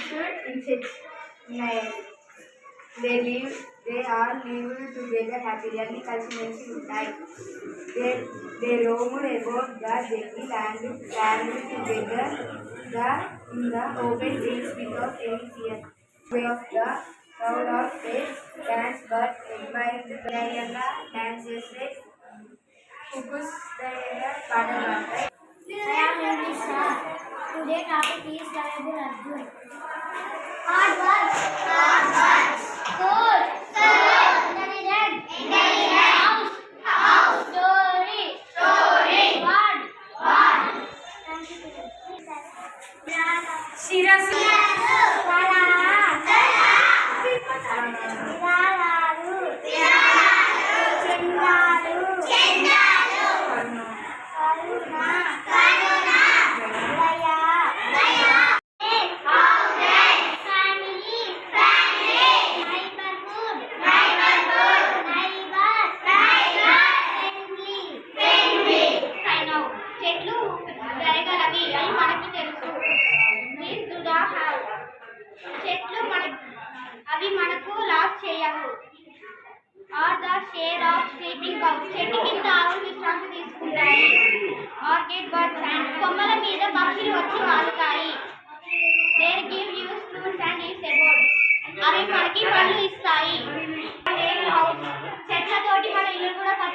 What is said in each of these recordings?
shirt and said, insist. They live, they are living together happily and consequently will die. They, they roam about the jungle land, travel together the, in the open fields without any fear. Way of the crowd of face dance but admire the dances. Focus the area, I am only Shah. Today topic is Variable Object. Hard work. Hard work. Good. Good. Intelligent. Intelligent. House. House. Story. Story. Word. Word. Thank you. Sirasa. Sirasa.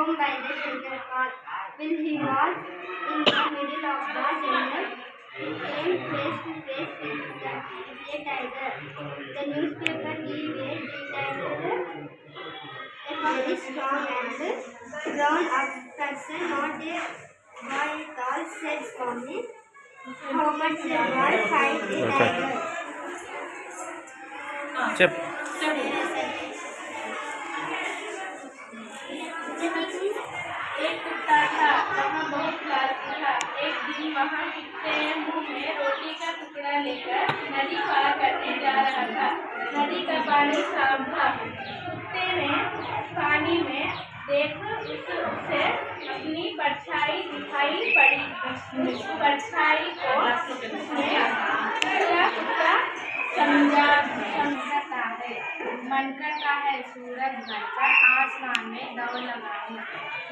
home by the shelter call. When he was in the middle of the jungle, he came face to face with the, a tiger. The newspaper he read detailed a very strong and grown up person, not a boy at all, said Swami. How much a boy fight a tiger? చెప్ वहाँ कुत्ते ने मुँह में रोटी का टुकड़ा लेकर नदी पार करने जा रहा था नदी का पानी साफ़ था कुत्ते ने पानी में देख उससे अपनी परछाई दिखाई पड़ी उस परछाई को उसने कुत्ता समझा समझता है मन करता है सूरज बनकर, आसमान में दौड़ लगाऊँ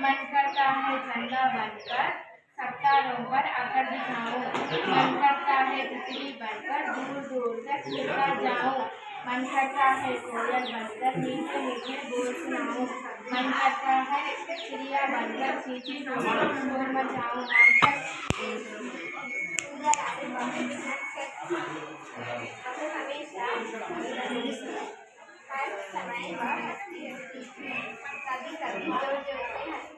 मन करता है झंडा बनकर सत्तारों पर आकर दिखाऊँ मन करता है तितली बनकर दूर दूर तक उड़ता जाऊँ मन करता है कोयल बनकर मीठे मीठे बोल सुनाऊं मन करता है चिड़िया बनकर चींची शोर मचाऊं मन कर हर समय कभी कभी ज़ोर से हंसती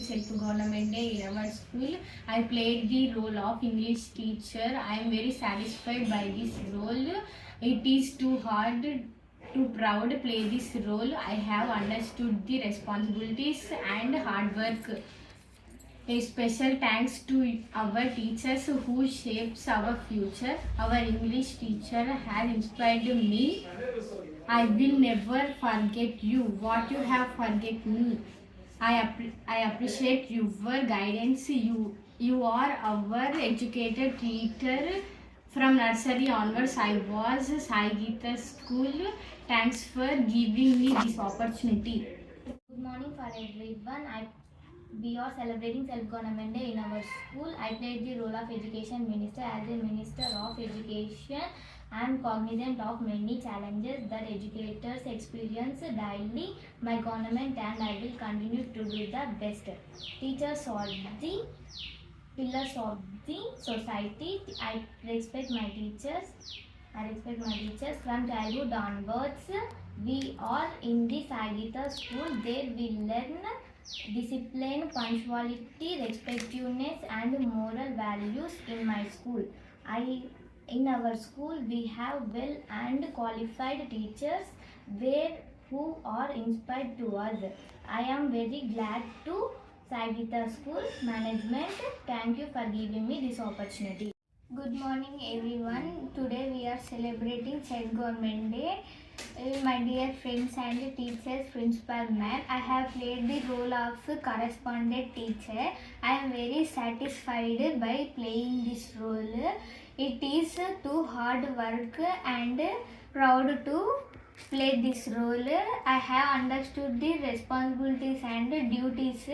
self-government day in our school. I played the role of English teacher. I am very satisfied by this role. It is too hard too proud play this role. I have understood the responsibilities and hard work. A special thanks to our teachers who shapes our future. Our English teacher has inspired me. I will never forget you. What you have forget me. I, appre- I appreciate your guidance. You you are our educated teacher. From nursery onwards, I was Sai Geeta School. Thanks for giving me this opportunity. Good morning for everyone. I we are celebrating self-government day in our school. I played the role of education minister. As a minister of education, am cognizant of many challenges that educators experience daily. My government and I will continue to do the best. Teachers are the pillars of the society. I respect my teachers. I respect my teachers from childhood onwards. We are in the Sagita school. There we learn discipline, punctuality, respectfulness, and moral values in my school. I in our school we have well and qualified teachers where who are inspired to us. I am very glad to Sagita School Management. Thank you for giving me this opportunity. Good morning, everyone. Today we are celebrating Self Government Day. Uh, my dear friends and teachers, principal ma'am, I have played the role of correspondent teacher. I am very satisfied by playing this role. It is too hard work and proud to play this role. I have understood the responsibilities and duties.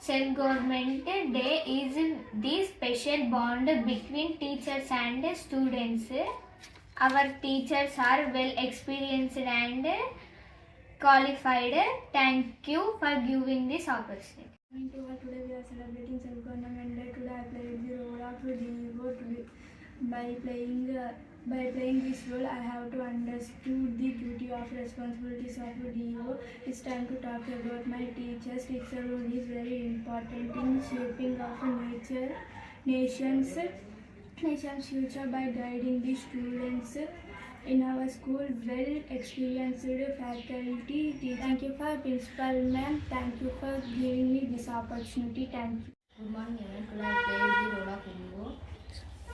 Self Government Day is the special bond between teachers and students. Our teachers are well experienced and qualified. Thank you for giving this opportunity. Today we are celebrating self-government day. Today I played the role of DEO. Today, by playing uh, by playing this role, I have to understood the duty of responsibilities of DEO. It's time to talk about my teachers. Teacher role is very important in shaping of nature, nation's nation's future by guiding the students in our school well experienced faculty thank you for principal ma'am thank you for giving me this opportunity thank you Good morning everyone. Today I played the role of Indigo.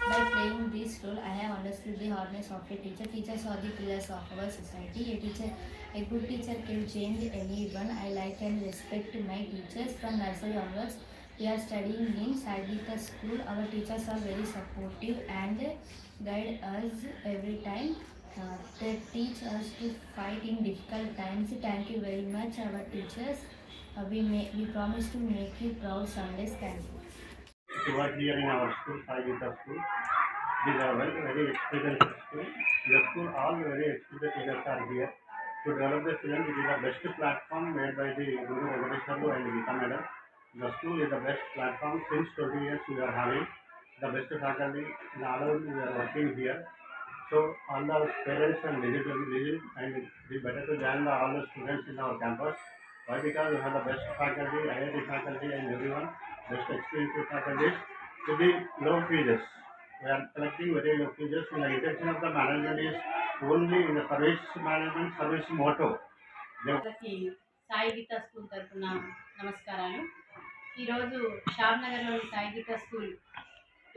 By playing this role, I have understood the hardness of a teacher. Teachers are the pillars of our society. A teacher, a good teacher can change anyone. I like and respect my teachers from nursery onwards. We are studying in Sagita school. Our teachers are very supportive and guide us every time. Uh, they teach us to fight in difficult times. Thank you very much, our teachers. Uh, we may, we promise to make you proud someday. Thank you. to work here in our school, Sai Gita school. These are very, very experienced school. The school, all very experienced teachers are here to develop the students. It is the best platform made by the Guru Venkateswarlu and Gita madam. The school is the best platform since 20 years we are having the best faculty in all over we are working here. So all the parents and visit visit and it is better to join the, all the students in our campus. Why? Because we have the best faculty, IIT faculty and everyone, best experienced faculty with the low fees. We are collecting very low fees and the intention of the management is only in the service management service motto. They అందరికీ Sai Geetha school తరఫున నమస్కారాలు ఈరోజు షాద్నగర్లోని Sai school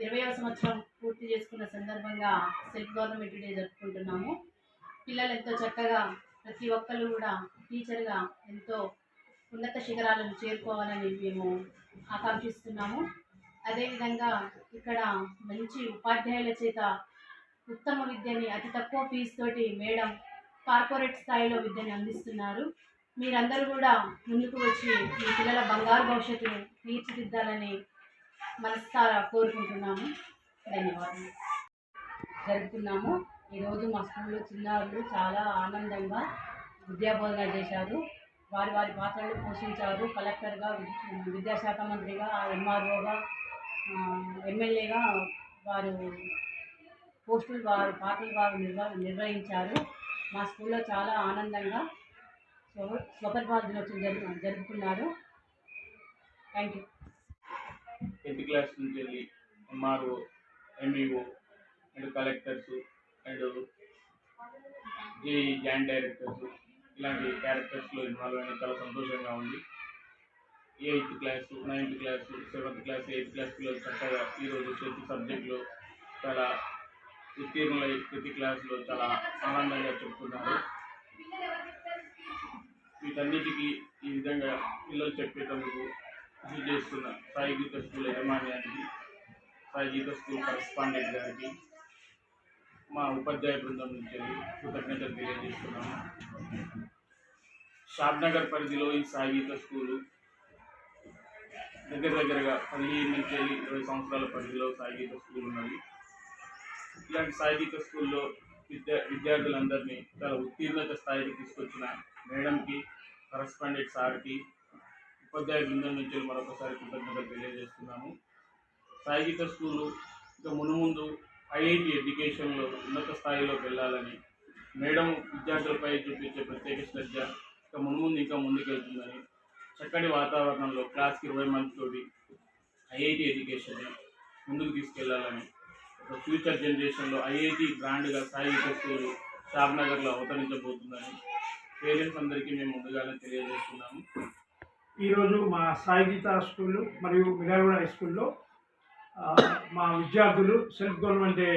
ఇరవైవ సంవత్సరం పూర్తి చేసుకున్న సందర్భంగా self government day జరుపుకుంటున్నాము. పిల్లలు ఎంతో చక్కగా ప్రతి ఒక్కరు కూడా టీచర్గా ఎంతో ఉన్నత శిఖరాలను చేరుకోవాలని మేము ఆకాంక్షిస్తున్నాము. అదేవిధంగా ఇక్కడ మంచి ఉపాధ్యాయుల చేత ఉత్తమ విద్యని అతి తక్కువ ఫీజు తోటి మేడం కార్పొరేట్ స్థాయిలో విద్యని అందిస్తున్నారు. మీరందరూ కూడా ముందుకు వచ్చి మీ పిల్లల బంగారు భవిష్యత్తును తీర్చిదిద్దాలని మనస్సారా కోరుకుంటున్నాము. ధన్యవాదాలు జరుపుకున్నాము ఈరోజు మా స్కూల్లో చిన్నారులు చాలా ఆనందంగా విద్యాబోధన చేశారు. వారి వారి పాత్రలు పోషించారు. కలెక్టర్గా విద్యాశాఖ మంత్రిగా ఎంఆర్ఓగా ఎమ్మెల్యేగా వారు పోస్టులు వారు పాత్రలు వారు నిర్వ నిర్వహించారు. మా స్కూల్లో చాలా ఆనందంగా సో స్వతంత్ర దినోత్సవం జరుపు జరుపుకున్నారు. థ్యాంక్ యూ టెన్త్ క్లాస్ నుంచి వెళ్ళి MRO MEO and collectors and JE joint directors ఇలాంటి క్యారెక్టర్స్లో ఇన్వాల్వ్ అయిన చాలా సంతోషంగా ఉంది. Eighth class ninth class seventh class eighth class పిల్లలు చక్కగా ఈరోజు ప్రతి సబ్జెక్టులో చాలా ఉత్తీర్ణులై ప్రతి క్లాస్లో చాలా ఆనందంగా చెప్తున్నారు. వీటన్నిటికీ ఈ విధంగా పిల్లలు చెప్పేటందుకు కృషి చేస్తున్న సాయి గీత స్కూల్ యజమాన్యానికి సాయి గీత స్కూల్ కరస్పాండెంట్ గారికి మా ఉపాధ్యాయ బృందం నుంచి కృతజ్ఞతలు తెలియజేస్తున్నాము. షాద్నగర్ పరిధిలో ఈ సాయి గీత స్కూలు దగ్గర దగ్గరగా పదిహేను నుంచి ఇరవై సంవత్సరాల పరిధిలో సాయి గీత స్కూల్ ఉన్నది. ఇలాంటి సాయి గీత స్కూల్లో విద్యా విద్యార్థులందరినీ చాలా ఉత్తీర్ణత స్థాయికి తీసుకొచ్చిన మేడంకి కరస్పాండెంట్ సార్కి ఉపాధ్యాయ బృందం నుంచి మరొకసారి కృతజ్ఞతలు తెలియజేస్తున్నాము. సాయి స్కూలు ఇంకా మునుముందు ఐఐటి ఎడ్యుకేషన్లో ఉన్నత స్థాయిలోకి వెళ్ళాలని మేడం విద్యార్థులపై చూపించే ప్రత్యేక శ్రద్ధ ఇంకా మునుముందు ఇంకా ముందుకెళ్తుందని చక్కటి వాతావరణంలో క్లాస్కి ఇరవై మందితోటి ఐఐటి ఎడ్యుకేషన్ ముందుకు తీసుకెళ్ళాలని ఒక ఫ్యూచర్ జనరేషన్లో ఐఐటి బ్రాండ్గా సాయి స్కూలు స్కూల్ షాబ్నగర్లో అవతరించబోతుందని పేరెంట్స్ అందరికీ మేము ముందుగానే తెలియజేస్తున్నాము. ఈరోజు మా సాయి గీత స్కూల్ మరియు మిరాగూడ హై స్కూల్లో మా విద్యార్థులు సెల్ఫ్ గవర్నమెంట్ డే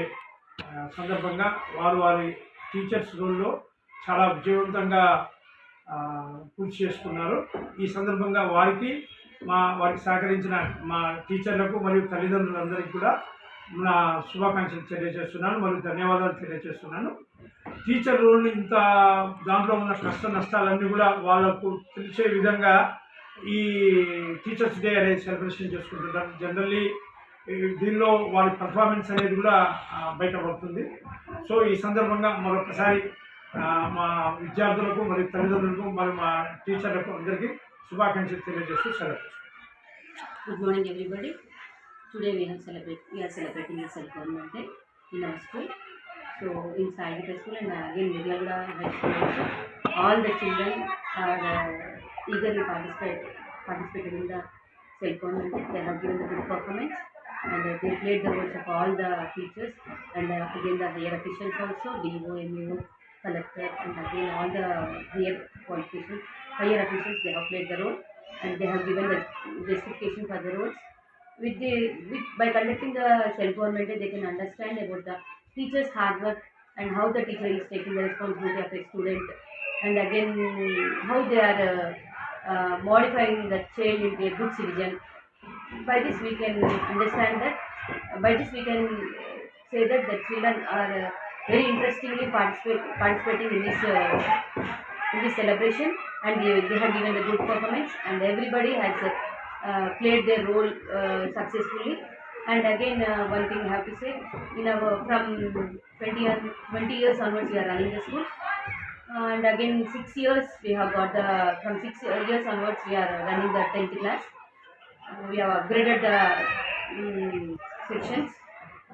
సందర్భంగా వారు వారి టీచర్స్ రోల్లో చాలా విజయవంతంగా పూర్తి చేసుకున్నారు ఈ సందర్భంగా వారికి మా వారికి సహకరించిన మా టీచర్లకు మరియు తల్లిదండ్రులందరికీ కూడా నా శుభాకాంక్షలు తెలియజేస్తున్నాను మరియు ధన్యవాదాలు తెలియజేస్తున్నాను. టీచర్ రోల్ ఇంత దాంట్లో ఉన్న కష్ట నష్టాలన్నీ కూడా వాళ్ళకు తెలిసే విధంగా ఈ టీచర్స్ డే అనేది సెలబ్రేషన్ చేసుకుంటుంటారు. జనరల్లీ దీనిలో వాళ్ళ పర్ఫార్మెన్స్ అనేది కూడా బయటపడుతుంది. సో ఈ సందర్భంగా మరొకసారి మా విద్యార్థులకు మరియు తల్లిదండ్రులకు మరియు మా టీచర్లకు అందరికీ శుభాకాంక్షలు తెలియజేస్తూ సెలవు good morning everybody today we celebrate we are celebrating are celebrating the self government. So inside Saigita school and again Vidyagada High School all the children are uh, eagerly participate participated in the self day. They have given the good performance and uh, they played the roles of all the teachers and uh, again the higher officials also, DO, MEO, collector and again all the higher qualifications, higher officials they have played the role and they have given the justification for the roles. With the with, by conducting the self government they can understand about the teacher's hard work and how the teacher is taking the responsibility of a student, and again how they are uh, uh, modifying the child into a good citizen. By this we can understand that. by this we can uh, say that the children are uh, very interestingly participating in this. Uh, in this celebration and they, they have given a good performance and everybody has uh, uh, played their role uh, successfully and again uh, one thing I have to say in our from 20, 20 years onwards we are running the school. Uh, and again six years we have got the from six years onwards we are running the 10th class. Uh, we have upgraded the um, sections.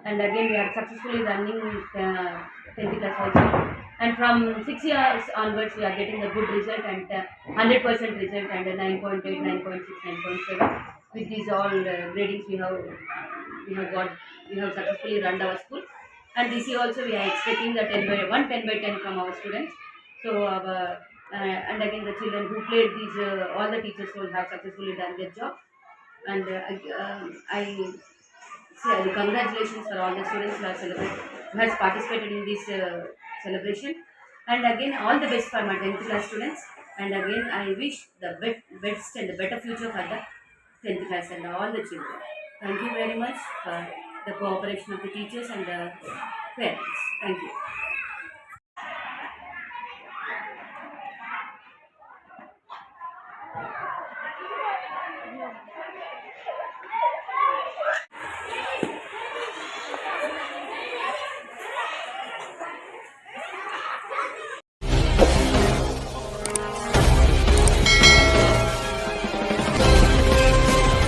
And again we are successfully running uh, 10th class also. And from six years onwards we are getting a good result and uh, 100% result and a 9.8 9.6 9.7 with these all uh, gradings we have we have got we have successfully run our school. And this year also we are expecting the 10 by 1 10 by 10 from our students. So our uh, and again the children who played these uh, all the teachers will have successfully done their job. And uh, I, um I say congratulations for all the students who have who has participated in this uh, celebration. And again all the best for my 10th class students. And again I wish the be- best and the better future for the 10th class and all the children. Thank you very much for the cooperation of the teachers and the parents. Thank you.